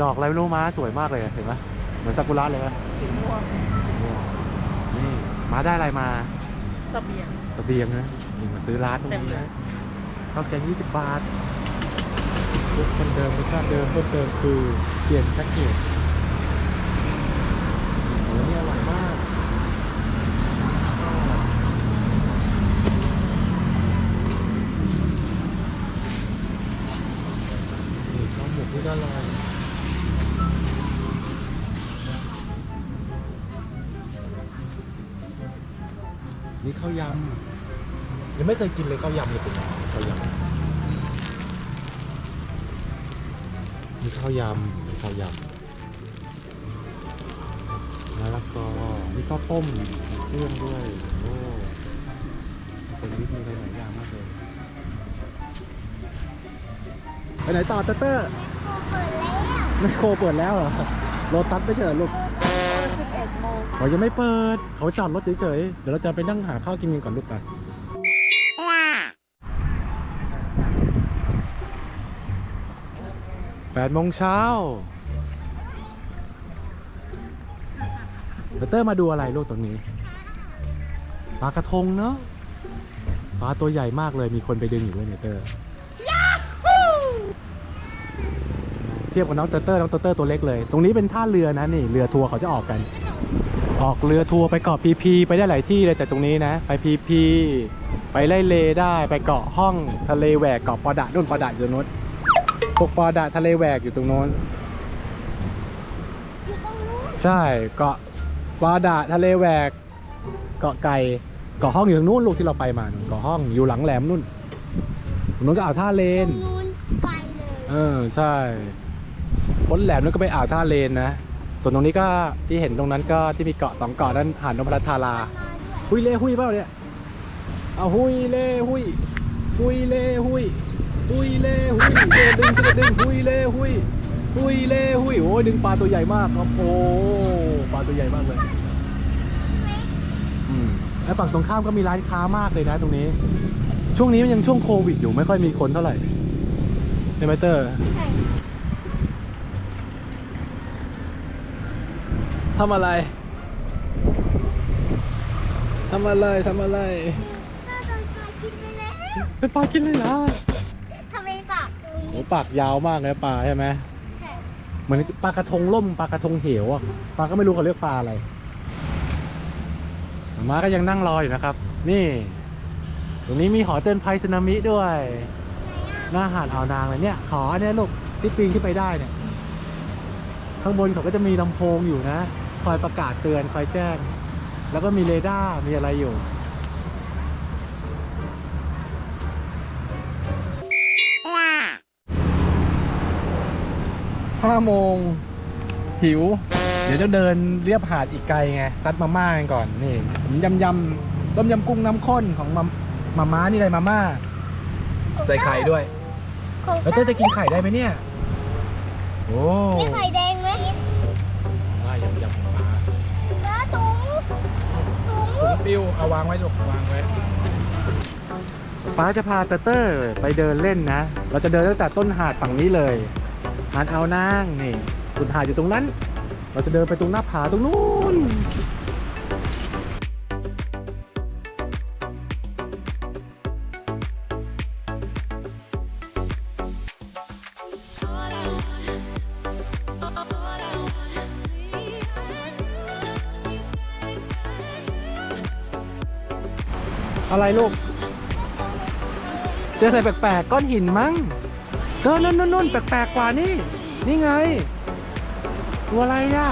ดอกอะไรไม่รู้ม้าสวยมากเลยเห็นไหมเหมือนซากุระเลยนะสีม่วงนี่ม้าได้อะไรมาเสบียงเสบียงนะนี่มาซื้อร้านตรงเต็มนี้เลยนะข้าวแกงยี่สิบบาททุกคนเดิมรสชาติเดิมเพิ่มเติมคือเปลี่ยนแพ็กเกจโอ้โหนี่อร่อยมากนี่ข้าวหมกนี่ก็อร่อยนี่ ข้าวยำยังไม่เคยกินเลยข้าวยำเลยเป็นไงข้าวยำนี่ข้าวยำนี่ข้าวยำแล้วก็นี่ข้าวต้มมีเครื่องด้วยโอ้แซนด์วิชมีอะไรหลายอย่างมากเลยไปไหนต่อเตอร์เตอร์ไมโครเปิดแล้วเหรอโรตัสไม่ใช่เหรอลูก สิบเอ็ดโมงเขายังไม่เปิด เขาจอดรถเฉยๆ เดี๋ยวเราจะไปนั่งหาข้าวกินกันก่อนลูกไปแปดโมงเช้าเดี๋ยวเตอร์มาดูอะไรลูกตรงนี้ ปลากระทงเนาะ ปลาตัวใหญ่มากเลย มีคนไปดึงอยู่ด้วยเนี่ยเตอร์ เทียบกับน้องเตอร์เตอร์น้องเตอร์เตอร์ตัวเล็กเลย ตรงนี้เป็นท่าเรือนะนี่ เรือทัวร์เขาจะออกกัน ออกเรือทัวร์ไปเกาะพีพีไปได้หลายที่เลยแต่ตรงนี้นะ ไปพีพีไปไล่เลได้ไปเกาะห้องทะเลแหวกเกาะปอดะนู่นปอดะอยู่ตรงนู้นพวกปอดะทะเลแหวกอยู่ตรงโน้นอยู่ตรงนู้นใช่เกาะปอดะทะเลแหวก เกาะไก่เกาะห้องอยู่ตรงนู้นลูกที่เราไปมานู่นเกาะห้องอยู่หลังแหลมนู่นตรงนู้นก็อ่าวท่าเลตรนงนู้นไปเลย เออใช่พ้นแหลมนั่นก็ไปอ่าวท่าเลนนะ ส่วนตรงนี้ก็ที่เห็นตรงนั้นก็ที่มีเกาะสองเกาะนั้นหาดนพรัตธาราหุยเล่หุยเปล่าเนี่ยเอาหุยเล่หุยหุยเล่หุยหุยเล่หุยเดินดึงช่วยกันดึงหุยเล่หุยหุยเล่หุยโอ้ยดึงปลาตัวใหญ่มากครับโอ้ปลาตัวใหญ่มากเลยอืมแล้วฝั่งตรงข้ามก็มีร้านค้ามากเลยนะตรงนี้ ช่วงนี้มันยังช่วงโควิดอยู่ไม่ค่อยมีคนเท่าไหร่ใช่ไหมเตอร์ ทำอะไร ทำอะไร ทำอะไรถ้าโดนปลากินไปแล้วเป็นปลากินเลยเหรอทำไมปากตรงโหนี้ปากยาวมากเลยปลาใช่ไหมแข็งเหมือนปลากระทงล่มปลากระทงเหวอะปลาก็ไม่รู้เขาเรียกปลาอะไรหมาก็ยังนั่งรออยู่นะครับ นี่ ตรงนี้มีหอเตือนภัยสึนามิด้วย หน้าหาดอ่าวนางเลยเนี่ยหอเนี่ยลูกที่ปีนขึ้นไปได้เนี่ย ข้างบนเขาก็จะมีลำโพงอยู่นะ คอยประกาศเตือนคอยแจ้ง แล้วก็มีเรดาร์มีอะไรอยู่ห้าโมงหิว เดี๋ยวจะเดินเรียบหาดอีกไกลไงซัดมาม่ากันก่อนนี่ผมยำยำต้มยำกุ้งน้ำข้นของมามาม่านี่อะไรมาม่า ใส่ไข่ด้วยของแล้วเจ๊จะกินไข่ได้ไหมเนี่ยิวเอาวางไว้ลูกวางไว้ป้าจะพาเตอร์เตอร์ไปเดินเล่นนะ เราจะเดินตั้งแต่ต้นหาดฝั่งนี้เลย หาดเอาวนางนี่สุดหาดอยู่ตรงนั้น เราจะเดินไปตรงหน้าผาตรงนู้น อะไรลูก เจออะไรแปลกๆก้อนหินมั้งเจอนั่นนู่นๆแปลกๆกว่านี่ นี่ไง ตัวอะไรอะ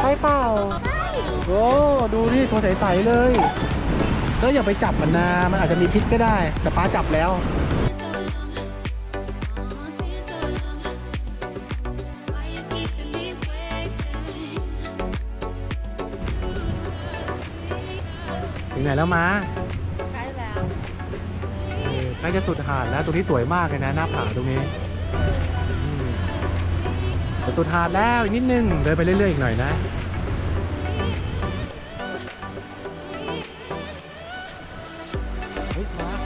ใช่เปล่าโอ้ดูนี่ตัวใสๆเลยก็อย่าไปจับมันนะมันอาจจะมีพิษก็ได้ แต่ป้าจับแล้ว ถึงไหนแล้วมาใช่แล้วเออใกล้จะสุดหาดแล้ว ตรงนี้สวยมากเลยนะหน้าผาตรงนี้อืมจะสุดหาดแล้วอีกนิดนึงเดินไปเรื่อยๆอีกหน่อยนะเฮ้ยม้า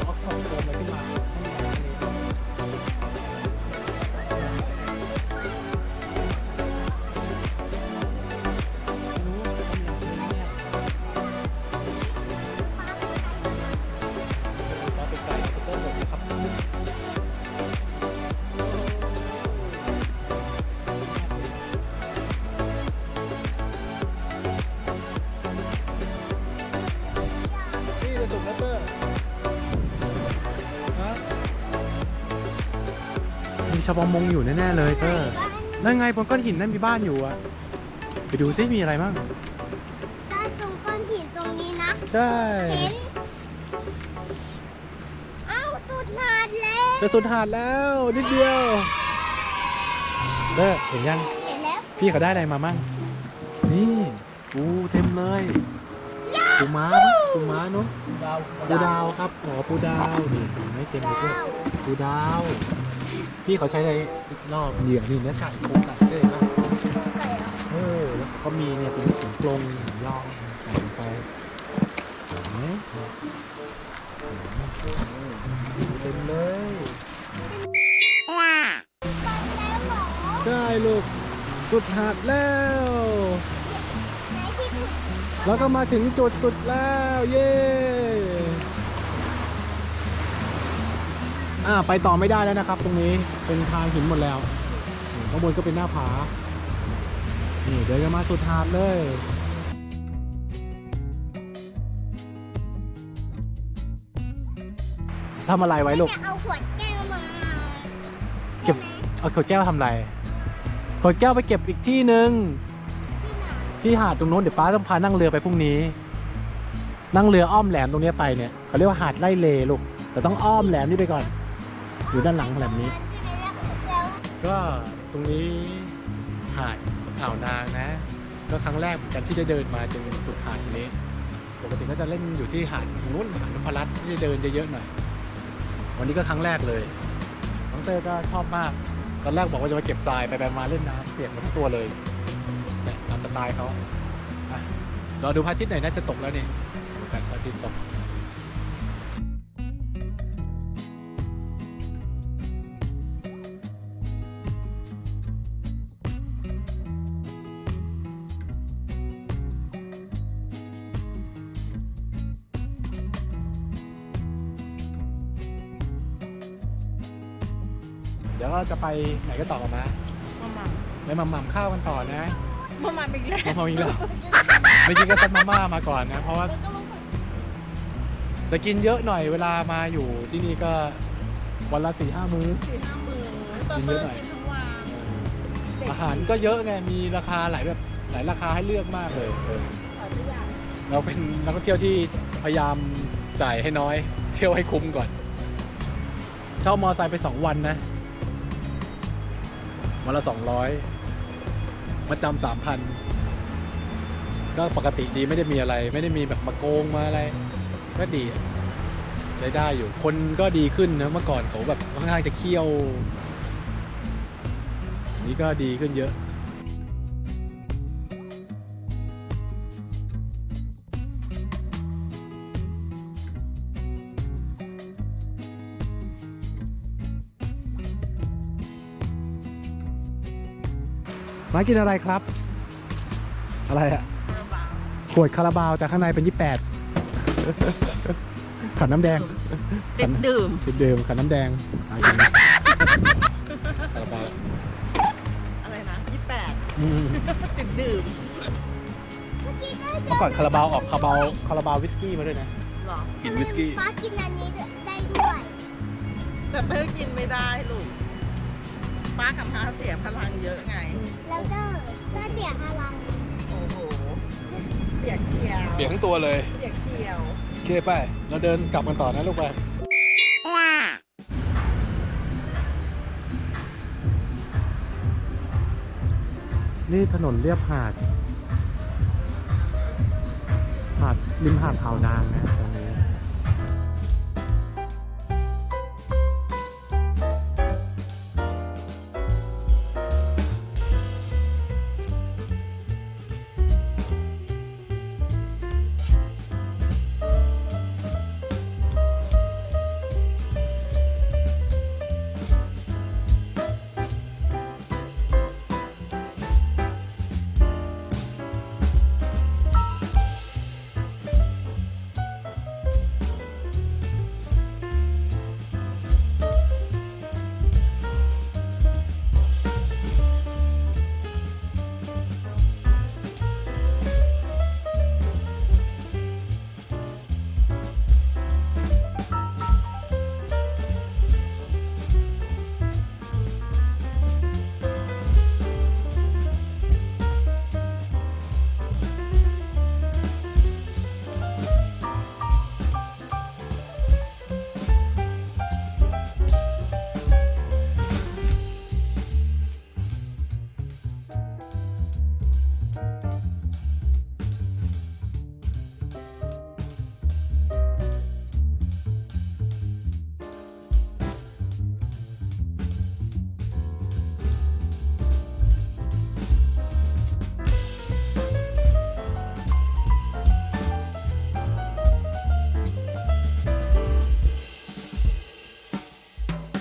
ชาวประมงอยู่แน่ๆเลยเตอร์นั่นไงบนก้อนหินนั่นมีบ้านอยู่อะไปดูซิมีอะไรบ้างด้านตรงก้อนหินตรงนี้นะ ใช่เห็นเอ้าตุดหาดแล้วจะสุดหาดแล้วนิดเดียวเตอร์เห็นยัง เห็นแล้วพี่เขาได้อะไรมามั่งนี่ปูเต็มเลยปูม้าปะปูม้าเนาะดาวปูดาวครับอ๋อปูดาวนี่เห็นไหม่เต็มเลยด้วยดาวปูดาว พี่เขาใช้ในรอบเหยื่อนี่เนื้อไก่โครงไก่เจ๊ป่ะใส่เหรอเออแล้วก็มีเนี่ยเป็นถุงกลงถุงยองใส่ลงไปเห็นไหมเต็มเลยตัดแล้วเหรอได้ลูกสุดหาดแล้วไหนที่สุดแล้วก็มาถึงจุดสุดแล้ว เย้ อ่าไปต่อไม่ได้แล้วนะครับ ตรงนี้เป็นทางหินหมดแล้วข้างบนก็เป็นหน้าผา นี่เดินกันมาสุดหาดเลยทำอะไรไว้ลูก เอาขวดแก้วมาเก็บเอาขวดแก้วทำอะไร ขวดแก้วไปเก็บอีกที่หนึ่งที่หาดตรงโน้นเดี๋ยวป้าต้องพานั่งเรือไปพรุ่งนี้ นั่งเรืออ้อมแหลมตรงนี้ไปเนี่ยเขาเรียกว่าหาดไล่เลลูกแต่ต้องอ้อมแหลมนี่ไปก่อน อยู่ด้านหลังแหลมนี้ ก็ตรงนี้หาดอ่าวนางนะ ก็ครั้งแรกเหมือนกันที่จะเดินมาจนสุดหาดนี้ปกติก็จะเล่นอยู่ที่หาดนู้นหาดนพรัตน์ที่จะเดินเยอะๆหน่อย วันนี้ก็ครั้งแรกเลยน้องเต้ก็ชอบมาก ตอนแรกบอกว่าจะมาเก็บทรายไปไปมาเล่นน้ำเปียกหมดทั้งตัวเลยเนี่ยตามสไตล์เขาอะรอดูพระอาทิตย์หน่อยน่าจะตกแล้วนี่ดูกันพระอาทิตย์ตก เดี๋ยวก็จะไปไหนก็ต่อกันมามามาไปหม่ำๆข้าวกันต่อนะมามาอีกแล้วมาพออีกแล้วไม่กินก็ซัดมาม่ามาก่อนนะ เพราะว่าจะกินเยอะหน่อยเวลามาอยู่ที่นี่ก็วันละสี่ห้ามื้อสี่ห้าหมื่นตอนกินเยเปิอะดหน่อยกินทั้งวันอาหารก็เยอะไงมีราคาหลายแบบหลายราคาให้เลือกมากเลยเออขอตัวอย่างเราเป็นนักท่องเที่ยวที่พยายามจ่ายให้น้อย เที่ยวให้คุ้มก่อน เช่ามอไซค์ไปสองวันนะ วันละสองร้อยมาจำสามพันก็ปกติดีไม่ได้มีอะไร ไม่ได้มีแบบมาโกงมาอะไร ก็ดีใช้ได้อยู่ คนก็ดีขึ้นนะเมื่อก่อนเขาแบบค่อนข้างจะเคี่ยวนนี้ก็ดีขึ้นเยอะ มากินอะไรครับ อะไรอะขวดคาราบาวแต่ข้างในเป็นยี่แปดขันน้ำแดงติดดื่มติดเดิมขันน้ำแดงอะกินนะคาราบาวอะไรนะยี่แปดอืมติดดื่มเมื่อก่อนคาราบาวออกคาราบาวคาราบาววิสกี้มาด้วยนะเหรอกินวิสกี้ป้ากินอันนี้ได้ด้วย แต่เธอกินไม่ได้ลูก ป้ากับม้าเสียพลังเยอะไง แล้วก็ก็เสียพลังโอ้โห เปียกเขียว เปียกทั้งตัวเลยเปียกเขียวโอเคไป เราเดินกลับกันต่อนะลูกไปนี่ถนนเรียบหาด หาดริมหาดอ่าวนางนะตรง